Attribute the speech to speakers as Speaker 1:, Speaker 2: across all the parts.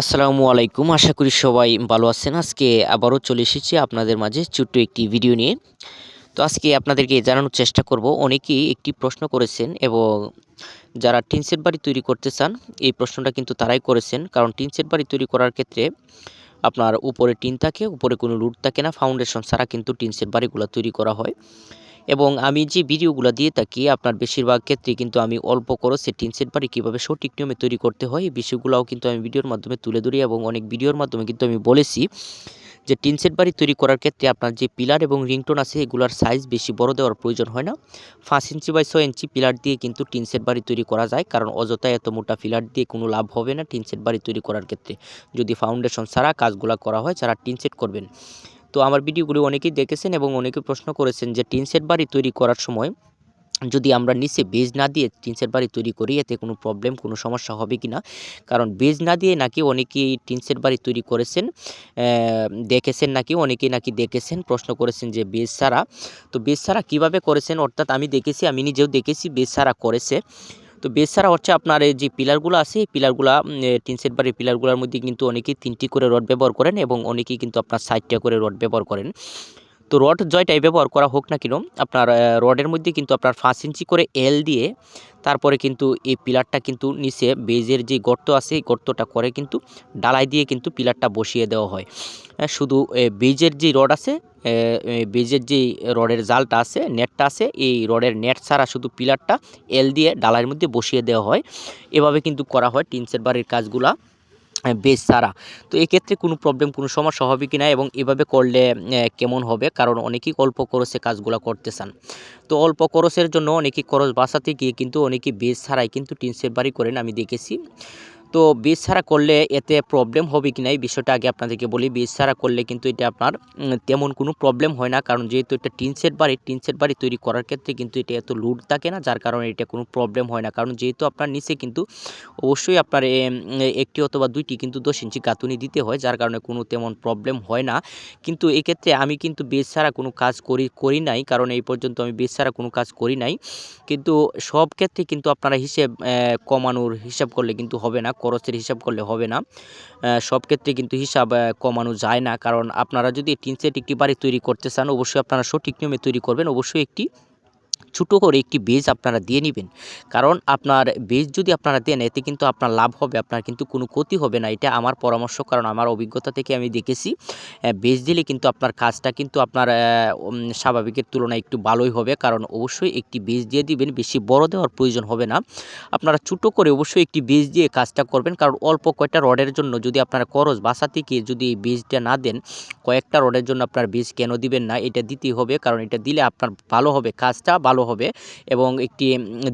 Speaker 1: আসসালামু আলাইকুম। আশা করি সবাই ভালো আছেন। আজকে আবারও চলে এসেছি আপনাদের মাঝে ছোট্ট একটি ভিডিও নিয়ে। তো আজকে আপনাদেরকে জানানোর চেষ্টা করব, অনেকেই একটি প্রশ্ন করেছেন এবং যারা টিনসেট বাড়ি তৈরি করতে চান, এই প্রশ্নটা কিন্তু তারাই করেছেন। কারণ টিনসেট বাড়ি তৈরি করার ক্ষেত্রে আপনার উপরে টিন থাকে, উপরে কোনো রুট থাকে না। ফাউন্ডেশন ছাড়া কিন্তু টিনসেট বাড়িগুলো তৈরি করা হয়। এবং আমি যে ভিডিওগুলো দিয়ে থাকি, আপনার বেশিরভাগ ক্ষেত্রে কিন্তু আমি অল্প খরচে টিন সেট বাড়ি কীভাবে সঠিক নিয়মে তৈরি করতে হয়, এই বিষয়গুলোও কিন্তু আমি ভিডিওর মাধ্যমে তুলে ধরি এবং অনেক ভিডিওর মাধ্যমে কিন্তু আমি বলেছি যে টিন সেট বাড়ি তৈরি করার ক্ষেত্রে আপনার যে পিলার এবং রিংটোন আছে, এগুলোর সাইজ বেশি, বড় দেওয়ার প্রয়োজন হয় না। পাঁচ ইঞ্চি বাই ছয় ইঞ্চি পিলার দিয়ে কিন্তু টিন সেট বাড়ি তৈরি করা যায়, কারণ অযথা এত মোটা পিলার দিয়ে কোনো লাভ হবে না টিন সেট বাড়ি তৈরি করার ক্ষেত্রে। যদি ফাউন্ডেশন ছাড়া কাজগুলো করা হয়, যারা টিন সেট করবেন তো আমার ভিডিওগুলো অনেকেই দেখেছেন এবং অনেকে প্রশ্ন করেছেন যে টিন সেট বাড়ি তৈরি করার সময় যদি আমরা নিচে বেজ না দিয়ে টিন সেট বাড়ি তৈরি করি, এতে কোনো প্রবলেম কোনো সমস্যা হবে কি না? কারণ বেজ না দিয়ে নাকি অনেকেই টিন সেট বাড়ি তৈরি করেছেন দেখেছেন নাকি, অনেকেই নাকি দেখেছেন, প্রশ্ন করেছেন যে বেজ ছাড়া। তো বেজ ছাড়া কীভাবে করেছেন? অর্থাৎ আমি দেখেছি, আমি নিজেও দেখেছি বেজ ছাড়া করেছে। তো বেস ছাড়া হচ্ছে আপনার এই যে পিলারগুলো আছে, এই পিলারগুলো টিন সেট বাড়ির পিলারগুলোর মধ্যে কিন্তু অনেকেই তিনটি করে রড ব্যবহার করেন এবং অনেকেই কিন্তু আপনার সাইডটা করে রড ব্যবহার করেন। তো রড জয়টাই ব্যবহার করা হোক না কেন, আপনার রডের মধ্যে কিন্তু আপনার পাঁচ ইঞ্চি করে এল দিয়ে তারপরে কিন্তু এই পিলারটা কিন্তু নিচে বেজের যে গর্ত আছে, এই গর্তটা করে কিন্তু ডালাই দিয়ে কিন্তু পিলারটা বসিয়ে দেওয়া হয়। শুধু বেজের যে রড আছে বেজের যে রডের জালটা আছে, নেটটা আছে, এই রডের নেট ছাড়া শুধু পিলারটা এল দিয়ে ডালার মধ্যে বসিয়ে দেওয়া হয়। এভাবে কিন্তু করা হয় টিনসের বাড়ির কাজগুলা বেশ সারা তো এক্ষেত্রে কোনো প্রবলেম কোনো সমস্যা হবে কি না এবং এভাবে করলে কেমন হবে? কারণ অনেকেই অল্প খরচে কাজগুলো করতে চান তো অল্প খরচের জন্য অনেকেই খরচ বাঁচাতে গিয়ে কিন্তু অনেকেই বেশ ছাড়াই কিন্তু টিনসের বাড়ি করেন, আমি দেখেছি। তো বীজ ছাড়া করলে এতে প্রবলেম হবে কি না এই বিষয়টা আগে আপনাদেরকে বলি। বীজ ছাড়া করলে কিন্তু এটা আপনার তেমন কোনো প্রবলেম হয় না। কারণ যেহেতু এটা টিন সেট বাড়ি, টিন সেট বাড়ি তৈরি করার ক্ষেত্রে কিন্তু এটা এত লুট থাকে না, যার কারণে এটা কোনো প্রবলেম হয় না। কারণ যেহেতু আপনার নিচে কিন্তু অবশ্যই আপনার একটি অথবা দুইটি কিন্তু দশ ইঞ্চি গাঁথুনি দিতে হয়, যার কারণে কোনো তেমন প্রবলেম হয় না। কিন্তু এক্ষেত্রে আমি কিন্তু বেজ ছাড়া কোনো কাজ করি করি নাই। কারণ এই পর্যন্ত আমি বেজ ছাড়া কোনো কাজ করি নাই। কিন্তু সব ক্ষেত্রে কিন্তু আপনারা হিসেব কমানোর হিসাব করলে কিন্তু হবে না। খরচের হিসাব করলে হবে না। সব ক্ষেত্রে কিন্তু হিসাব কমানো যায় না। কারণ আপনারা যদি টিন সেট একটি বাড়ি তৈরি করতে চান, অবশ্যই আপনারা সঠিক নিয়মে তৈরি করবেন। অবশ্যই একটি ছোটো করে একটি বীজ আপনারা দিয়ে নেবেন। কারণ আপনার বীজ যদি আপনারা দেন, এতে কিন্তু আপনার লাভ হবে, আপনার কিন্তু কোনো ক্ষতি হবে না। এটা আমার পরামর্শ, কারণ আমার অভিজ্ঞতা থেকে আমি দেখেছি বীজ দিলে কিন্তু আপনার কাজটা কিন্তু আপনার স্বাভাবিকের তুলনায় একটু ভালোই হবে। কারণ অবশ্যই একটি বীজ দিয়ে দিবেন, বেশি বড় দেওয়ার প্রয়োজন হবে না। আপনারা ছোটো করে অবশ্যই একটি বীজ দিয়ে কাজটা করবেন, কারণ অল্প কয়েকটা রডের জন্য যদি আপনারা খরচ বাসা থেকে যদি এই বীজটা না দেন, কয়েকটা রডের জন্য আপনার বীজ কেন দিবেন না? এটা দিতেই হবে, কারণ এটা দিলে আপনার ভালো হবে, কাজটা ভালো হবে এবং একটি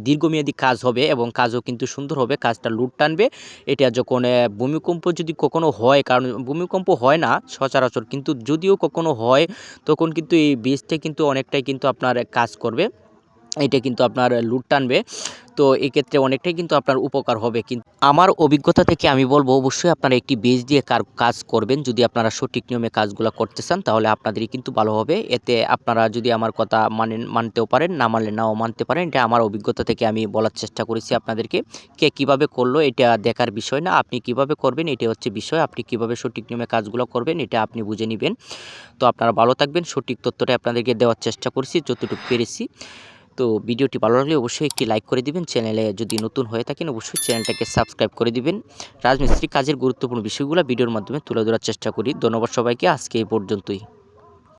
Speaker 1: দীর্ঘমেয়াদী কাজ হবে এবং কাজও কিন্তু সুন্দর হবে, কাজটা লুট টানবে। এটা যখন ভূমিকম্প যদি কখনো হয়, কারণ ভূমিকম্প হয় না সচরাচর, কিন্তু যদিও কখনো হয়, তখন কিন্তু এই বীজটা কিন্তু অনেকটাই কিন্তু আপনার কাজ করবে। এটা কিন্তু আপনার লুট টানবে। তো এক্ষেত্রে অনেকটাই কিন্তু আপনার উপকার হবে। কিন্তু আমার অভিজ্ঞতা থেকে আমি বলব, অবশ্যই আপনারা একটি বেজ দিয়ে কার, কাজ করবেন। যদি আপনারা সঠিক নিয়মে কাজগুলো করতে চান, তাহলে আপনাদেরই কিন্তু ভালো হবে। এতে আপনারা যদি আমার কথা মানেন, মানতেও পারেন, না মানলে নাও মানতে পারেন, এটা আমার অভিজ্ঞতা থেকে আমি বলার চেষ্টা করেছি আপনাদেরকে। কে কীভাবে করল, এটা দেখার বিষয় না। আপনি কীভাবে করবেন এটা হচ্ছে বিষয়। আপনি কীভাবে সঠিক নিয়মে কাজগুলো করবেন, এটা আপনি বুঝে নেবেন। তো আপনারা ভালো থাকবেন। সঠিক তথ্যটা আপনাদেরকে দেওয়ার চেষ্টা করছি, যতটুকু পেরেছি। তো ভিডিওটি ভালো লাগলে অবশ্যই একটি লাইক করে দিবেন। চ্যানেলে যদি নতুন হয়ে থাকেন, অবশ্যই চ্যানেলটাকে সাবস্ক্রাইব করে দিবেন। রাজমিস্ত্রি কাজের গুরুত্বপূর্ণ বিষয়গুলো ভিডিওর মাধ্যমে তুলে ধরার চেষ্টা করি। ধন্যবাদ সবাইকে। আজকে এই পর্যন্তই।